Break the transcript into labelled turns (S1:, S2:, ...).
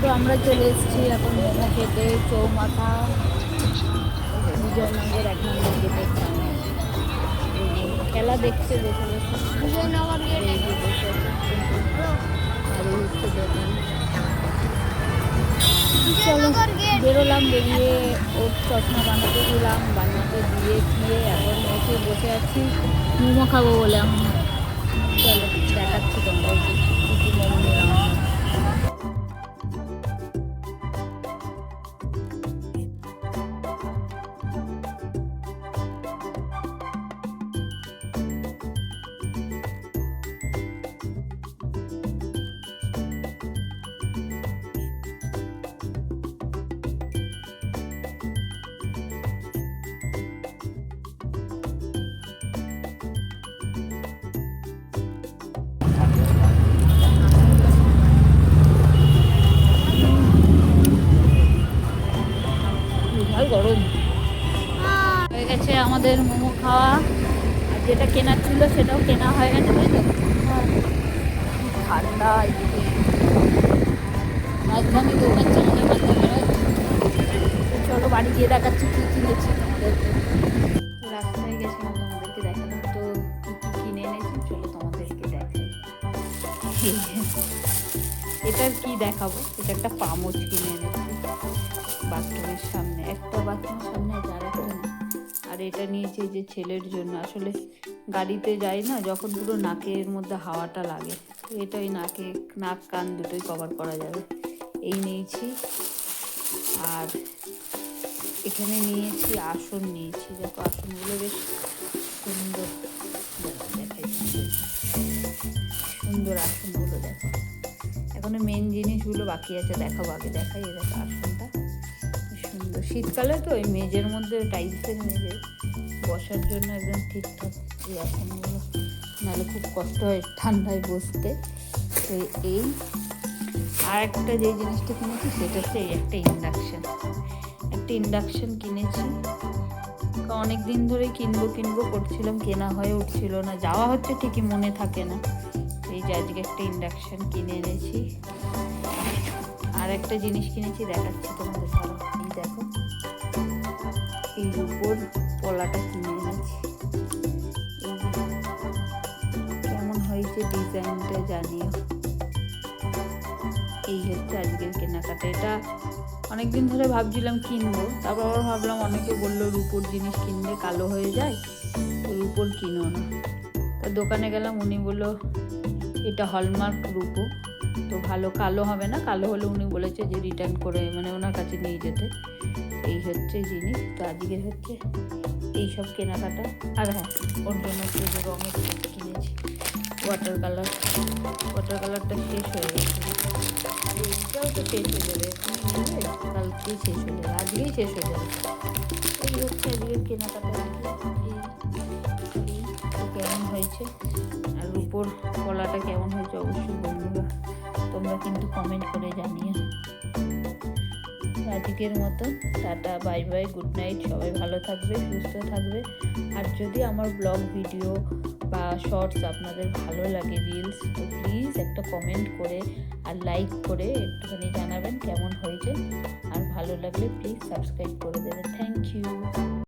S1: তো আমরা চলে এসেছি এখন মোমো খেতে চৌমাথা বিজয়নগর এক নম্বর গেটের সামনে। খেলা দেখছে বসে বসে।
S2: বিজয়নগর
S1: আর এই যে বসে আছে। আর এই হচ্ছে দোকান। চলো বেরোলাম বেরিয়ে ওর চশমা বানাতে দিলাম বানাতে দিয়ে খেয়ে এখন এসে বসে আছি। মোমো খাব বলে আমি গেছে আমাদের মোমো খাওয়া। আর যেটা কেনার ছিল সেটাও কেনা হয়ে গেছে। তাই তো ঠান্ডা রাজধানী দোকান চালানোর মধ্যে চলো বাড়ি গিয়ে দেখাচ্ছি কী কিনেছি রাস্তায় গেছিলাম তোমাদেরকে দেখালাম, তো কিনে এনেছি, চলো তোমাদেরকে দেখাই। এটার কি দেখাবো? এটা একটা পামোচ কিনে এনেছি, বাথরুমের সামনে, একটা বাথরুমের সামনে আর একটা। আর এটা নিয়েছি যে ছেলের জন্য। আসলে গাড়িতে যাই না, যখন পুরো নাকের মধ্যে হাওয়াটা লাগে, তো এটা ওই নাকে নাক কান দুটোই কভার করা যাবে। এই নিয়েছি। আর এখানে নিয়েছি, আসন নিয়েছি। দেখো, আসনগুলো বেশ সুন্দর। সুন্দর আসনগুলো দেখো। এখনও মেন জিনিসগুলো বাকি আছে, দেখাবো আগে, দেখাই কি সুন্দর শীতকালে তো ওই মেজের মধ্যে টাইলসের মেজে বসার জন্য একদম ঠিকঠাক এই আসনগুলো নাহলে খুব কষ্ট হয় ঠান্ডায় বসতে। তো এই আর একটা যে জিনিসটা কিনেছি সেটা হচ্ছে এই একটা ইন্ডাকশান একটা ইন্ডাকশান কিনেছি। অনেক দিন ধরে কিনবো কিনবো করছিলাম, কেনা হয়ে উঠছিল না। যাওয়া হচ্ছে ঠিকই, মনে থাকে না। এই যে আজকে একটা ইন্ডাকশান কিনে এনেছি। আর একটা জিনিস কিনেছি, দেখাচ্ছি তোমাদের সারা এই দেখো, এই উপর পলাটা কিনে এনেছি। কেমন হয়েছে ডিজাইনটা জানিও। এই হচ্ছে আজকের কেনাকাটা। এটা অনেকদিন ধরে ভাবছিলাম কিনবো, তারপর আবার ভাবলাম অনেকে বলল রুপোর জিনিস কিনলে কালো হয়ে যায়, তো রুপোর কিনো না। তা দোকানে গেলাম, উনি বলল, এটা হলমার্ক রুপো। তো ভালো কালো হবে না কালো হলে উনি বলেছে যে রিটার্ন করে মানে ওনার কাছে নিয়ে যেতে এই হচ্ছে জিনিস তো আজকে হচ্ছে এই সব কেনাকাটা আর হ্যাঁ ওর জন্য যে রঙের কিনেছি ওয়াটার কালার ওয়াটার কালারটা শেষ হয়ে গেছে এইটাও তো শেষ হয়ে যাবে কালকেই শেষ হয়ে যাবে আজকেই শেষ হয়ে যাবে এই হচ্ছে আজকের কেনাকাটা কেমন হয়েছে আর রুপোর কলাটা কেমন হয়েছে অবশ্যই বন্ধুরা তোমরা কিন্তু কমেন্ট করে জানিও। আজকের মতো, tata bye bye good night সবাই ভালো থাকবে, সুস্থ থাকবে। আর যদি আমার ব্লগ ভিডিও বা শর্টস আপনাদের ভালো লাগে রিলস তো প্লিজ একটা কমেন্ট করে আর লাইক করে একটুখানি জানাবেন কেমন হয়েছে। আর ভালো লাগলে প্লিজ সাবস্ক্রাইব করে দেবেন। Thank you